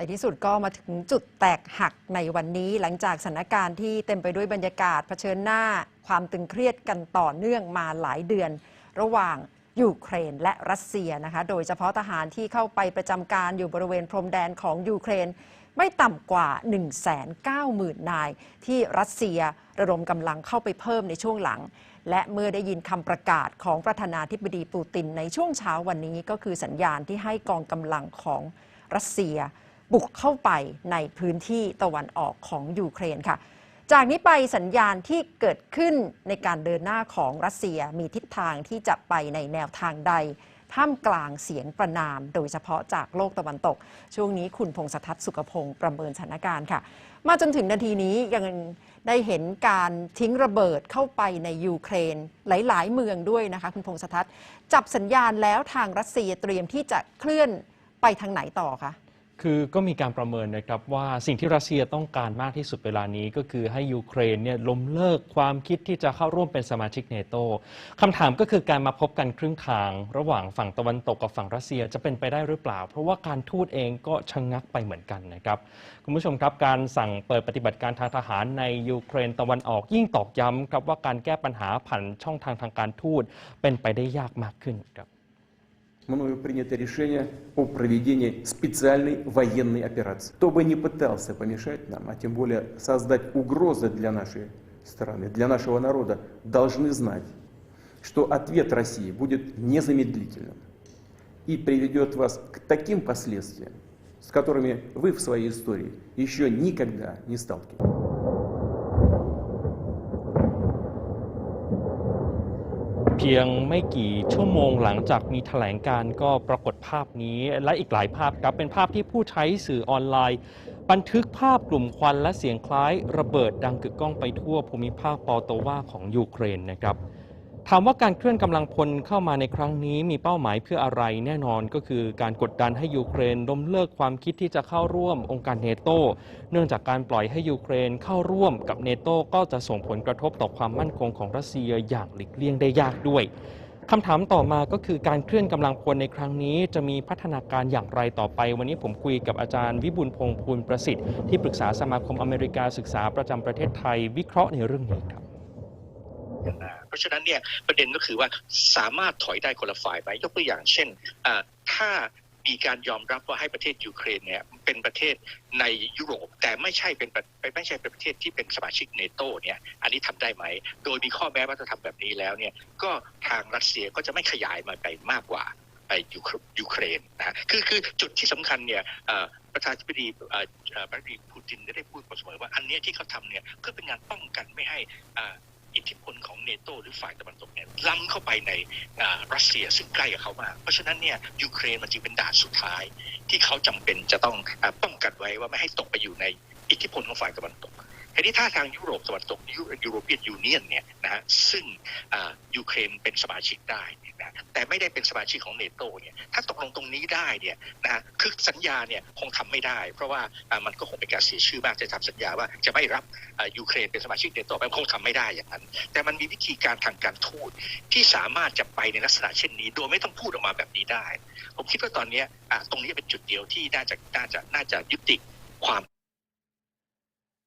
ในที่สุดก็มาถึงจุดแตกหักในวันนี้หลังจากสถานการณ์ที่เต็มไปด้วยบรรยากาศเผชิญหน้าความตึงเครียดกันต่อเนื่องมาหลายเดือน ระหว่างยูเครนและรัสเซียนะคะโดยเฉพาะทหารที่เข้าไปประจำการอยู่บริเวณพรมแดนของยูเครน ไม่ต่ำกว่า 190,000 นาย ที่รัสเซียระดมกำลังเข้าไปเพิ่มในช่วงหลัง และเมื่อได้ยินคำประกาศของประธานาธิบดีปูตินในช่วงเช้าวันนี้ก็คือสัญญาณที่ให้กองกำลังของรัสเซีย บุกเข้าไปในพื้นที่ตะวันออกของยูเครนค่ะ จากนี้ไปสัญญาณที่เกิดขึ้นในการเดินหน้าของรัสเซียมีทิศทางที่จะไปในแนวทางใด ท่ามกลางเสียงประนาม โดยเฉพาะจากโลกตะวันตก ช่วงนี้คุณพงษทัศน์สุขพงศ์ประเมินสถานการณ์ค่ะ มาจนถึงนาทีนี้ยังได้เห็นการทิ้งระเบิดเข้าไปในยูเครนหลาย ๆ เมืองด้วยนะคะ คุณพงษทัศน์จับสัญญาณแล้วทางรัสเซียเตรียมที่จะเคลื่อนไปทางไหนต่อคะ คือก็มีการประเมินนะครับว่าสิ่งที่รัสเซียต้องการมากที่สุดเวลานี้ก็คือให้ยูเครนเนี่ยล้มเลิกความคิดที่จะเข้าร่วมเป็นสมาชิกเนโตคำถามก็คือการมาพบกันครึ่งทาง ระหว่างฝั่งตะวันตกกับฝั่งรัสเซียจะเป็นไปได้หรือเปล่า เพราะว่าการทูตเองก็ชะงงักไปเหมือนกันนะครับคุณผู้ชมครับการสั่งเปิดปฏิบัติการทางทหารในยูเครนตะวันออกยิ่งตอกย้ำครับว่าการแก้ปัญหาผ่านช่องทางทางการทูตเป็นไปได้ยากมากขึ้นครับ мною принято решение о проведении специальной военной операции. Кто бы не пытался помешать нам, а тем более создать угрозы для нашей страны, для нашего народа, должны знать, что ответ России будет незамедлительным и приведет вас к таким последствиям, с которыми вы в своей истории еще никогда не сталкивались. เพียงไม่กี่ชั่วโมงหลังจากมีแถลงการก็ปรากฏภาพนี้และอีกหลายภาพครับ เป็นภาพที่ผู้ใช้สื่อออนไลน์ บันทึกภาพกลุ่มควันและเสียงคล้ายระเบิดดังกึกก้องไปทั่วภูมิภาคปอโตวาของยูเครนนะครับ ถามว่าการเคลื่อนกำลังพลเข้ามาในครั้งนี้มีเป้าหมายเพื่ออะไรแน่นอนก็คือการกดดันให้ยูเครนล้มเลิกความคิดที่จะเข้าร่วมองค์การเนโตเนื่องจากการปล่อยให้ยูเครนเข้าร่วมกับเนโตก็จะส่งผลกระทบต่อความมั่นคงของรัสเซียอย่างหลีกเลี่ยงได้ยากด้วยคำถามต่อมาก็คือการเคลื่อนกำลังพลในครั้งนี้ จะมีพัฒนาการอย่างไรต่อไป วันนี้ผมคุยกับอาจารย์วิบุลพงษ์ภูลประสิทธิ์ที่ปรึกษาสมาคมอเมริกาศึกษาประจำประเทศไทยวิเคราะห์ในเรื่องนี้ครับ เพราะฉะนั้นเนี่ยประเด็นก็คือว่าสามารถถอยได้คนละฝ่ายไหมยกตัวอย่างเช่นถ้ามีการยอมรับว่าให้ประเทศยูเครนเนี่ยเป็นประเทศในยุโรป แต่ไม่ใช่เป็นปไม่ใช่เป็นประเทศที่เป็นสมาชิกเนโตเนี่ยอันนี้ทำได้ไหม โดยมีข้อแม้ว่าถ้าทำแบบนี้แล้วเนี่ยก็ทางรัสเซียก็จะไม่ขยายมาไปมากกว่าไปยูเคยูเครนนะคือคือจุดที่สำคัญเนี่ยประธานาธิบดีประธานาธิบดีปูตินได้พูดเสมอว่าอันนี้ที่เขาทำเนี่ยเพื่อเป็นงานป้องกันไม่ให้ อิทธิพลของเนโตหรือฝ่ายตะวันตกเนี่ยล้ำเข้าไปในรัสเซียซึ่งใกล้กับเขามาก เพราะฉะนั้นเนี่ยยูเครนมันจึงเป็นด่านสุดท้าย ที่เขาจำเป็นจะต้องป้องกันไว้ว่าไม่ให้ตกไปอยู่ในอิทธิพลของฝ่ายตะวันตก ทีนี้ถ้าทางยุโรปตะวันตกยูโรเปียนยูเนียนเนี่ยนะฮะซึ่งยูเครนเป็นสมาชิกได้นะแต่ไม่ได้เป็นสมาชิกของเนโตเนี่ยถ้าตกลงตรงนี้ได้เนี่ยนะฮะคือสัญญาเนี่ยคงทำไม่ได้ เพราะว่ามันก็คงเป็นการเสียชื่อมากจะทำสัญญาว่าจะไม่รับยูเครนเป็นสมาชิกเนโตมันคงทำไม่ได้อย่างนั้น แต่มันมีวิธีการทางการทูตที่สามารถจะไปในลักษณะเช่นนี้ โดยไม่ต้องพูดออกมาแบบนี้ได้ ผมคิดว่าตอนนี้ตรงนี้เป็นจุดเดียวที่น่าจะน่าจะน่าจะยุติความ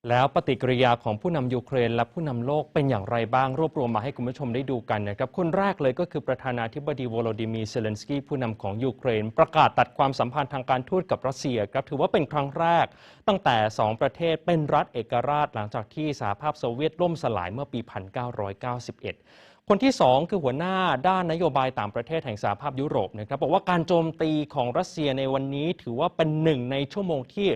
แล้วปฏิกิริยาของผู้นำยูเครน และผู้นำโลกเป็นอย่างไรบ้าง รวบรวมมาให้คุณผู้ชมได้ดูกันนะครับ คนแรกเลยก็คือประธานาธิบดีวโลดิมีร์เซเลนสกี้ผู้นำของยูเครน ประกาศตัดความสัมพันธ์ทางการทูตกับรัสเซียครับถือว่าเป็นครั้งแรก ตั้งแต่ 2 ประเทศเป็นรัฐเอกราช หลังจากที่สหภาพโซเวียตล่มสลายเมื่อปี 1991 คนที่ 2 คือหัวหน้าด้านนโยบายต่างประเทศแห่งสหภาพยุโรปนะครับบอกว่าการโจมตีของรัสเซียในวันนี้ ถือว่าเป็นหนึ่งในชั่วโมงที่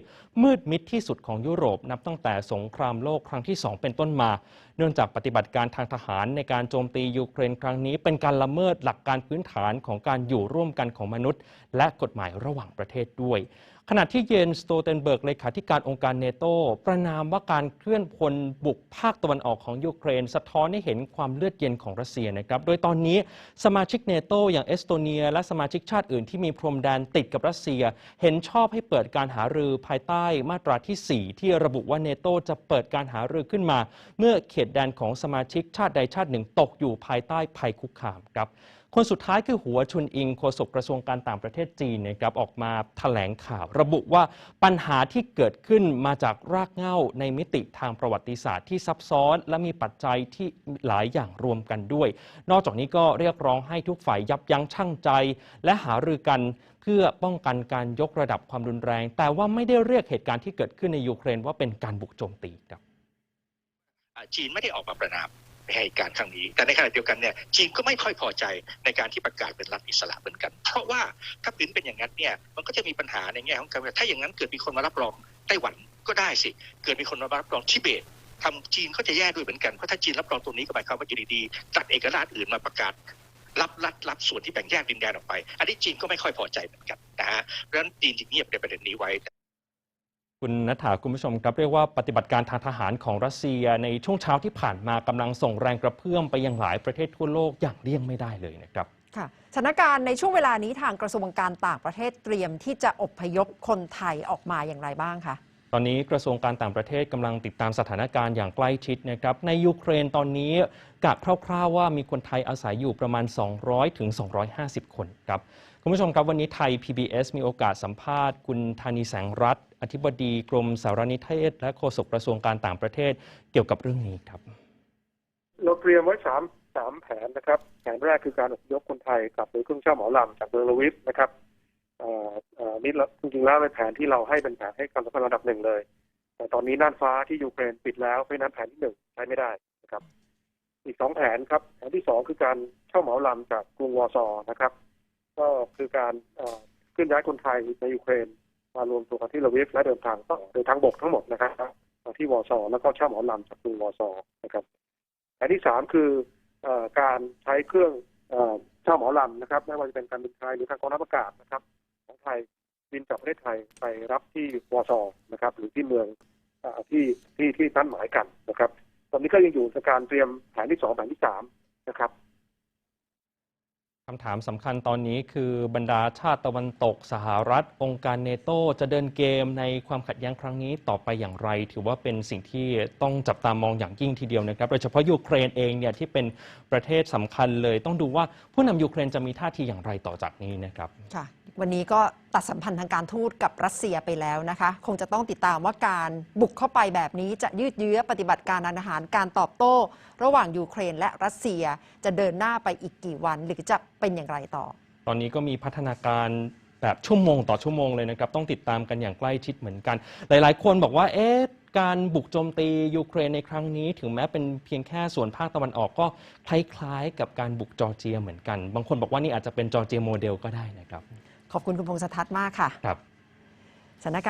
มืดมิดที่สุดของยุโรป นับตั้งแต่สงครามโลกครั้งที่ 2 เป็นต้นมา เนื่องจากปฏิบัติการทางทหารในการโจมตียูเครนครั้งนี้ เป็นการละเมิดหลักการพื้นฐานของการอยู่ร่วมกันของมนุษย์ และกฎหมายระหว่างประเทศด้วย ขณะที่เยนสโตเทนเบิร์กเลขาธิการองค์การเนโตประนามว่าการเคลื่อนพลบุกภาคตะวันออกของยูเครน สะท้อนให้เห็นความเลือดเย็นของรัสเซียนะครับ โดยตอนนี้สมาชิกเนโตอย่างเอสโตเนีย และสมาชิกชาติอื่นที่มีพรมแดนติดกับรัสเซีย เห็นชอบให้เปิดการหารือภายใต้มาตราที่ 4 ที่ระบุว่าเนโตจะเปิดการหารือขึ้นมา เมื่อเขตแดนของสมาชิกชาติใดชาติหนึ่งตกอยู่ภายใต้ภัยคุกคามครับ คนสุดท้ายคือหัวชุนอิงโฆษกกระทรวงการต่างประเทศจีนนะครับออกมาแถลงข่าว ระบุว่าปัญหาที่เกิดขึ้นมาจากรากเหง้าในมิติทางประวัติศาสตร์ที่ซับซ้อน และมีปัจจัยที่หลายอย่างรวมกันด้วย นอกจากนี้ก็เรียกร้องให้ทุกฝ่ายยับยั้งชั่งใจ และหารือกันเพื่อป้องกันการยกระดับความรุนแรง แต่ว่าไม่ได้เรียกเหตุการณ์ที่เกิดขึ้นในยูเครนว่าเป็นการบุกโจมตีครับจีนไม่ได้ออกมาประนาม เหตุการณ์ครั้งนี้ แต่ในขณะเดียวกันเนี่ยจีนก็ไม่ค่อยพอใจในการที่ประกาศเป็นรัฐอิสระเหมือนกัน เพราะว่าถ้าปืนเป็นอย่างนั้นเนี่ยมันก็จะมีปัญหาในแง่ของการถ้าอย่างนั้นเกิดมีคนมารับรองไต้หวันก็ได้สิ เกิดมีคนมารับรองทิเบตทำจีนก็จะแย่ด้วยเหมือนกัน เพราะถ้าจีนรับรองตรงนี้ก็หมายความว่าอยู่ดีๆตัดเอกราชอื่นมาประกาศรับรัฐรับส่วนที่แบ่งแยกดินแดนออกไป อันนี้จีนก็ไม่ค่อยพอใจเหมือนกันนะฮะเพราะฉะนั้นจีนจึงเงียบในประเด็นนี้ไว้ คุณนัฐาคุณผู้ชมครับเรียกว่าปฏิบัติการทางทหารของรัสเซียในช่วงเช้าที่ผ่านมากำลังส่งแรงกระเพื่อมไปยังหลายประเทศทั่วโลกอย่างเลี่ยงไม่ได้เลยนะครับค่ะสถานการณ์ในช่วงเวลานี้ทางกระทรวงการต่างประเทศเตรียมที่จะอพยพคนไทยออกมาอย่างไรบ้างคะตอนนี้กระทรวงการต่างประเทศกำลังติดตามสถานการณ์อย่างใกล้ชิดนะครับ ในยูเครนตอนนี้กะคร่าวๆว่ามีคนไทยอาศัยอยู่ประมาณ 200ถึง250 คนครับคุณผู้ชมครับวันนี้ไทย PBS มีโอกาสสัมภาษณ์ คุณธานีแสงรัตน์ อธิบดีกรมสารนิเทศ และโฆษกกระทรวงการต่างประเทศเกี่ยวกับเรื่องนี้ครับ เราเตรียมไว้สามสามแผนนะครับ แผนแรกคือการอพยพคนไทยกลับโดยเครื่องเช่าเหมาลำจากเมืองลวิฟนะครับนี่จริงๆแล้วเป็นแผนที่เราให้เป็นแผนให้ความสำคัญระดับหนึ่งเลย แต่ตอนนี้น่านฟ้าที่ยูเครนปิดแล้วเพราะนั้นแผนที่หนึ่งใช้ไม่ได้นะครับ อีกสองแผนครับ แผนที่สองคือการเช่าเหมาลำจากกรุงวอร์ซอ์นะครับ ก็คือการเคลื่อนย้ายคนไทยในยูเครน มารวมตัวกันที่ลวิฟและเดินทางต่อโดยทางบกทั้งหมดนะครับมาที่วอซอแล้วก็เช่าหมาลำจากกรุงวอซอนะครับอันที่สามคืออการใช้เครื่องเช่าหมาลำนะครับไม่ว่าจะเป็นการบินไทยหรือทางกองทัพอากาศนะครับ ของไทยบินจากประเทศไทยไปรับที่วอซอนะครับ หรือที่เมืองอที่ที่ที่นัดหมายกันนะครับ ตอนนี้ก็ยังอยู่ในการเตรียมแผนที่สองแผนที่สามนะครับ คำถามสำคัญตอนนี้คือบรรดาชาติตะวันตกสหรัฐ องค์การเนโตจะเดินเกมในความขัดแย้งครั้งนี้ต่อไปอย่างไร ถือว่าเป็นสิ่งที่ต้องจับตามองอย่างยิ่งทีเดียวนะครับโดยเฉพาะยูเครนเองเนี่ยที่เป็นประเทศสำคัญเลย ต้องดูว่าผู้นำยูเครนจะมีท่าทีอย่างไรต่อจากนี้นะครับค่ะวันนี้ก็ตัดสัมพันธ์ทางการทูตกับรัสเซียไปแล้วนะคะ คงจะต้องติดตามว่าการบุกเข้าไปแบบนี้จะยืดเยื้อปฏิบัติการทาหารการตอบโต้ ระหว่างยูเครนและรัสเซียจะเดินหน้าไปอีกกี่วัน หรือจะเป็นอย่างไรต่อ ตอนนี้ก็มีพัฒนาการแบบชั่วโมงต่อชั่วโมงเลยนะครับต้องติดตามกันอย่างใกล้ชิดเหมือนกัน หลาย ๆ คนบอกว่าเอ๊ะการบุกโจมตียูเครนในครั้งนี้ ถึงแม้เป็นเพียงแค่ส่วนภาคตะวันออกก็คล้าย ๆ กับการบุกจอร์เจียเหมือนกัน บางคนบอกว่านี่อาจจะเป็นจอร์เจียโมเดลก็ได้นะครับ ขอบคุณคุณพงษ์สทัศน์มากค่ะครับสถานการณ์